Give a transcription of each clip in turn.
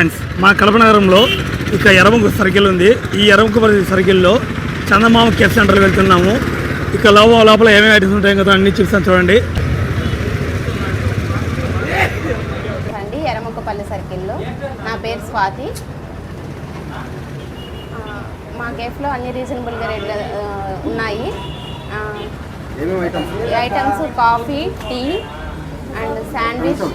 Friends మా కడప నగరంలో ఇక సర్కిల్ ఉంది. ఈ ఎర్రముక సర్కిల్లో చందమామ కేఫ్ సెంటర్ వెళ్తున్నాము. ఇక లోపల లోపల ఏమేమి ఐటమ్స్ ఉంటాయో కదా అన్ని చూపిస్తాను చూడండి. అండి ఎర్రముక్కపల్లి సర్కిల్లో. నా పేరు స్వాతి. మా కేఫ్లో అన్ని రీజనబుల్గా రేట్లు ఉన్నాయి. Items? Coffee tea and sandwich.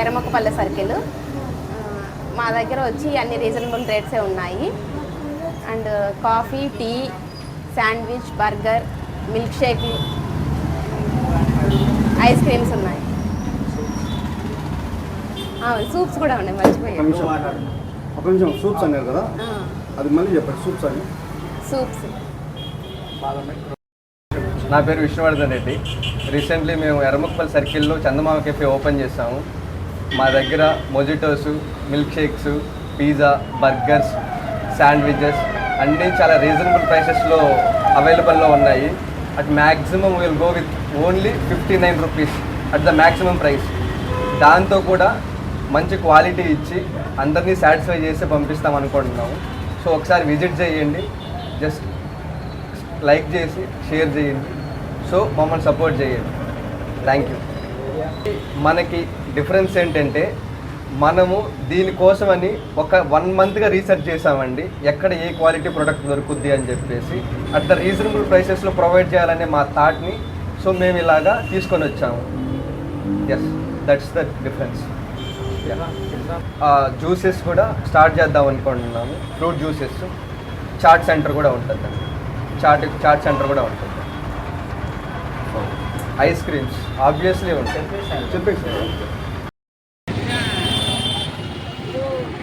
Erramukkapalli circle. మా దగ్గర వచ్చి అన్ని రీజనబుల్ రేట్సే ఉన్నాయి. And coffee tea sandwich burger milk shake ice creams ఉన్నాయి. సూప్స్ కూడా ఉన్నాయి. మర్చిపోయాను. నిమిషం సూప్స్ అన్నారు కదా? అది మళ్ళీ చెప్పండి సూప్స్ అని. సూప్స్. నా పేరు విష్ణువర్ధన్ రెడ్డి. రీసెంట్లీ మేము ఎర్రముక్కల్ సర్కిల్లో చందమామ కెఫే ఓపెన్ చేసాము మా దగ్గర mojitos milk shakes pizza burgers sandwiches అన్నీ చాలా రీజనబుల్ ప్రైసెస్లో అవైలబుల్లో ఉన్నాయి. At maximum will go with only fifty nine rupees at the maximum price. దాంతో కూడా మంచి క్వాలిటీ ఇచ్చి అందరినీ సాటిస్ఫై చేసి పంపిస్తాం అనుకుంటున్నాము. సో ఒకసారి విజిట్ చేయండి. జస్ట్ లైక్ చేసి షేర్ చేయండి. సో మమ్మల్ని సపోర్ట్ చేయండి. థ్యాంక్ యూ మనకి డిఫరెన్స్ ఏంటంటే మనము దీనికోసమని ఒక వన్ మంత్గా రీసెర్చ్ చేసామండి ఎక్కడ ఏ క్వాలిటీ ప్రోడక్ట్ దొరుకుద్ది అని చెప్పేసి అట్ ద రీజనబుల్ ప్రైసెస్లో ప్రొవైడ్ చేయాలనే మా థాట్ని సో మేము ఇలాగా తీసుకొని వచ్చాము. Yes that's the difference juices కూడా స్టార్ట్ చేద్దాం అనుకుంటున్నాము. ఫ్రూట్ జ్యూసెస్ చాట్ సెంటర్ కూడా ఉంటుందండి. చాట్ చాట్ సెంటర్ కూడా ఉంటుంది ఐస్ క్రీమ్స్ ఆబ్వియస్లీ ఉంటాయి. చెప్పేసి